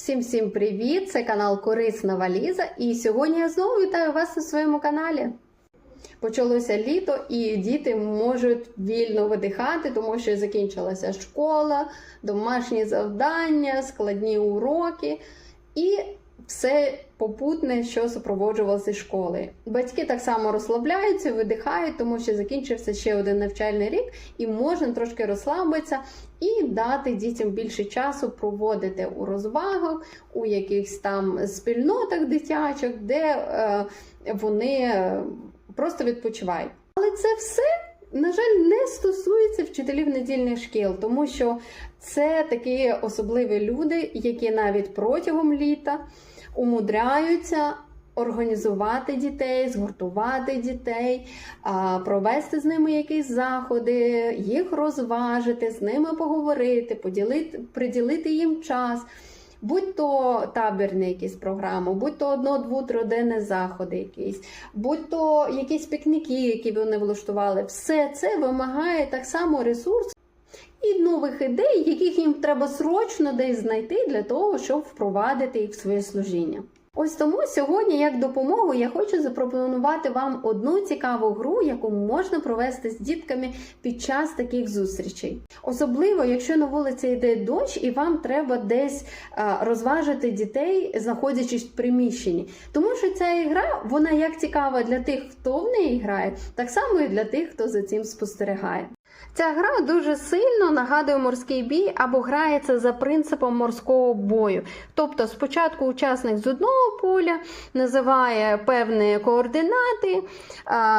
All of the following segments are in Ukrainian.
Всім всім привіт! Це канал Корисна Валіза. І сьогодні я знову вітаю вас на своєму каналі. Почалося літо, і діти можуть вільно видихати, тому що закінчилася школа, домашні завдання, складні уроки і все попутне, що супроводжувалося школи. Батьки так само розслабляються, видихають, тому що закінчився ще один навчальний рік, і можна трошки розслабитися і дати дітям більше часу проводити у розвагах, у якихось там спільнотах дитячих, де е, вони просто відпочивають. Але це все. На жаль, не стосується вчителів недільних шкіл, тому що це такі особливі люди, які навіть протягом літа умудряються організувати дітей, згуртувати дітей, провести з ними якісь заходи, їх розважити, з ними поговорити, поділити, приділити їм час. Будь то табірні якісь програми, будь то одно-дву-триденні заходи якісь, будь то якісь пікніки, які вони влаштували, все це вимагає так само ресурсу і нових ідей, яких їм треба срочно десь знайти для того, щоб впровадити їх в своє служіння. Ось тому сьогодні, як допомогу, я хочу запропонувати вам одну цікаву гру, яку можна провести з дітками під час таких зустрічей. Особливо, якщо на вулиці йде дощ, і вам треба десь розважити дітей, знаходячись в приміщенні. Тому що ця ігра, вона як цікава для тих, хто в неї грає, так само і для тих, хто за цим спостерігає. Ця гра дуже сильно нагадує морський бій або грається за принципом морського бою. Тобто, спочатку учасник з одного поля називає певні координати,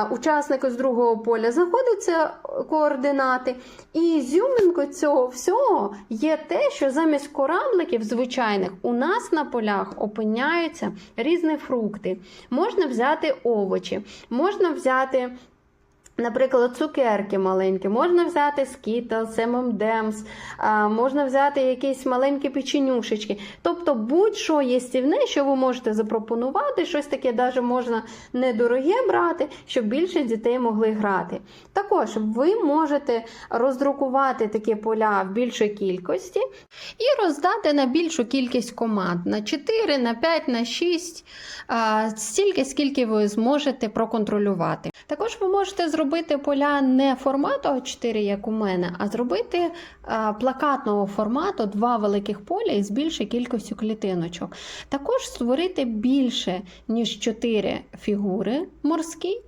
учасник з другого поля знаходяться координати. І зюминкою цього всього є те, що замість корабликів звичайних у нас на полях опиняються різні фрукти. Можна взяти овочі, можна взяти. Наприклад, цукерки маленькі, можна взяти M&M's, а, можна взяти якісь маленькі печенюшечки. Тобто будь-що їстівне, що ви можете запропонувати, щось таке даже можна недороге брати, щоб більше дітей могли грати. Також ви можете роздрукувати такі поля в більшій кількості і роздати на більшу кількість команд на 4, на 5, на 6, стільки, скільки ви зможете проконтролювати. Також ви можете зробити поля не формату А4, як у мене, а зробити а, плакатного формату два великих поля із більшою кількістю клітиночок. Також створити більше, ніж 4 фігури морські.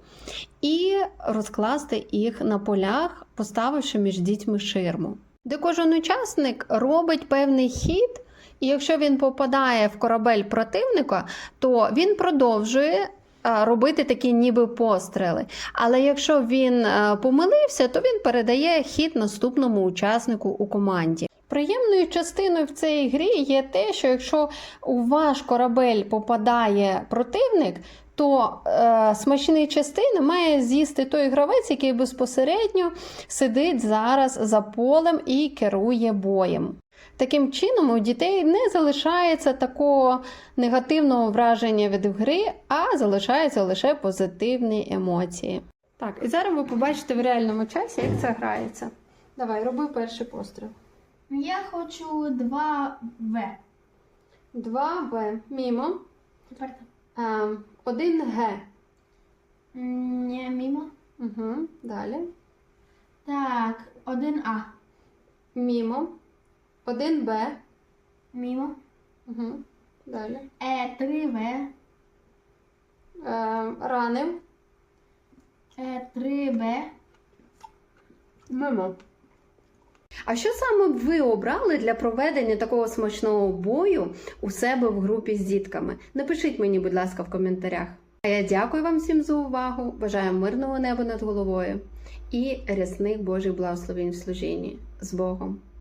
І розкласти їх на полях, поставивши між дітьми ширму. Де кожен учасник робить певний хід, і якщо він попадає в корабель противника, то він продовжує робити такі ніби постріли. Але якщо він помилився, то він передає хід наступному учаснику у команді. Приємною частиною в цій грі є те, що якщо у ваш корабель попадає противник, то е, смачні частини має з'їсти той гравець, який безпосередньо сидить зараз за полем і керує боєм. Таким чином, у дітей не залишається такого негативного враження від гри, а залишаються лише позитивні емоції. Так, і зараз ви побачите в реальному часі, як це грається. Давай, роби перший постріл. Я хочу 2 В. 2Б. Мімо. Тепер так. Ем, 1Г. М, Ні, мімо. Угу. Далі. Так, 1 А. Мімо. 1Б. Мімо. Угу. Далі. Е 3 В. Ем, ранив. Е 3 Б. Мимо. А що саме б ви обрали для проведення такого смачного бою у себе в групі з дітками? Напишіть мені, будь ласка, в коментарях. А я дякую вам всім за увагу. Бажаю мирного неба над головою і рясних Божих благословень в служінні. З Богом!